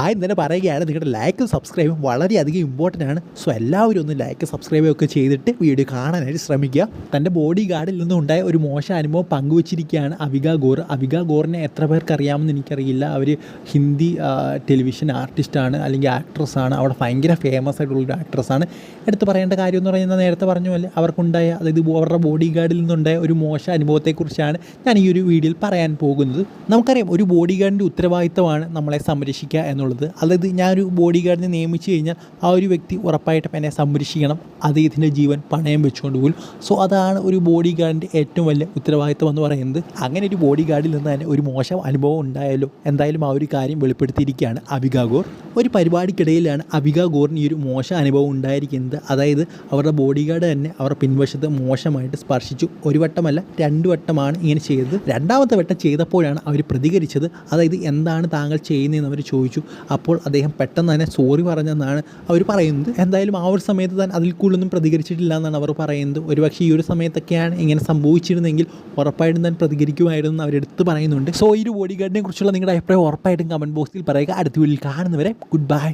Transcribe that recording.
ആദ്യം തന്നെ പറയുകയാണ് നിങ്ങളുടെ ലൈക്കും സബ്സ്ക്രൈബും വളരെയധികം ഇമ്പോർട്ടന്റ് ആണ്. സോ എല്ലാവരും ഒന്ന് ലൈക്ക് സബ്സ്ക്രൈബും ഒക്കെ ചെയ്തിട്ട് വീഡിയോ കാണാനായിട്ട് ശ്രമിക്കുക. തന്റെ ബോഡി ഗാർഡിൽ നിന്നുണ്ടായ ഒരു മോശം അനുഭവം പങ്കുവച്ചിരിക്കുകയാണ് അവിക ഗോർ. അവിക ഗോറിനെ എത്ര പേർക്ക് അറിയാമെന്ന് എനിക്കറിയില്ല. അവർ ഹിന്ദി ടെലിവിഷൻ ആർട്ടിസ്റ്റാണ് അല്ലെങ്കിൽ ആക്ട്രസ്സാണ് അവിടെ ഭയങ്കര ഫേമസ് ആയിട്ടുള്ളൊരു ആക്ട്രസ്സാണ് എടുത്ത് പറയേണ്ട കാര്യം എന്ന് പറയുന്നത് നേരത്തെ പറഞ്ഞ പോലെ അവർക്കുണ്ടായ അതായത് അവരുടെ ബോഡി ഗാർഡിൽ നിന്നുണ്ടായ ഒരു മോശം അനുഭവത്തെക്കുറിച്ചാണ് ഞാൻ ഈ ഒരു വീഡിയോയിൽ പറയാൻ പോകുന്നത്. നമുക്കറിയാം ഒരു ബോഡി ഗാർഡിന്റെ ഉത്തരവാദിത്തമാണ് നമ്മളെ സംരക്ഷിക്കുക എന്നുള്ളത്. അതായത് ഞാനൊരു ബോഡി ഗാർഡിനെ നിയമിച്ചു കഴിഞ്ഞാൽ ആ ഒരു വ്യക്തി ഉറപ്പായിട്ടും എന്നെ സംരക്ഷിക്കണം. അദ്ദേഹത്തിന്റെ ജീവൻ പണയം വെച്ചുകൊണ്ട് പോകും സോ അതാണ് ഒരു ബോഡി ഗാർഡിന്റെ ഏറ്റവും വലിയ ഉത്തരവാദിത്വം എന്ന് പറയുന്നത്. അങ്ങനെ ഒരു ബോഡി ഗാർഡിൽ നിന്ന് തന്നെ ഒരു മോശം അനുഭവം ഉണ്ടായാലോ? എന്തായാലും ആ ഒരു കാര്യം വെളിപ്പെടുത്തിയിരിക്കുകയാണ് അബിക ഗോർ ഒരു പരിപാടിക്കിടയിലാണ് അബിക ഗോറിന് ഈ ഒരു മോശം അനുഭവം ഉണ്ടായിരിക്കുന്നത്. അതായത് അവരുടെ ബോഡി ഗാർഡ് തന്നെ അവരുടെ പിൻവശത്ത് മോശമായിട്ട് സ്പർശിച്ചു. ഒരു വട്ടമല്ല രണ്ട് വട്ടമാണ് ഇങ്ങനെ ചെയ്തത്. രണ്ടാമത്തെ വട്ടം ചെയ്തപ്പോഴാണ് അവർ പ്രതികരിച്ചത്. അതായത് എന്താണ് താങ്കൾ ചെയ്യുന്നതെന്ന് അവർ ചോദിച്ചു. അപ്പോൾ അദ്ദേഹം പെട്ടെന്ന് തന്നെ സോറി പറഞ്ഞെന്നാണ് അവർ പറയുന്നത്. എന്തായാലും ആ ഒരു സമയത്ത് താൻ അതിൽ കൂടുതലൊന്നും പ്രതികരിച്ചിട്ടില്ല എന്നാണ് അവർ പറയുന്നത്. ഒരുപക്ഷെ ഈ ഒരു സമയത്തൊക്കെയാണ് ഇങ്ങനെ സംഭവിച്ചിരുന്നെങ്കിൽ ഉറപ്പായിട്ടും താൻ പ്രതികരിക്കുമായിരുന്നു എന്ന് അവരെടുത്ത് പറയുന്നുണ്ട്. സോ ഈ ഒരു ബോഡി ഗാർഡിനെ കുറിച്ചുള്ള നിങ്ങളുടെ അഭിപ്രായം ഉറപ്പായിട്ടും കമന്റ് ബോക്സിൽ പറയുക. അടുത്ത വീട്ടിൽ കാണുന്നവരെ ഗുഡ് ബൈ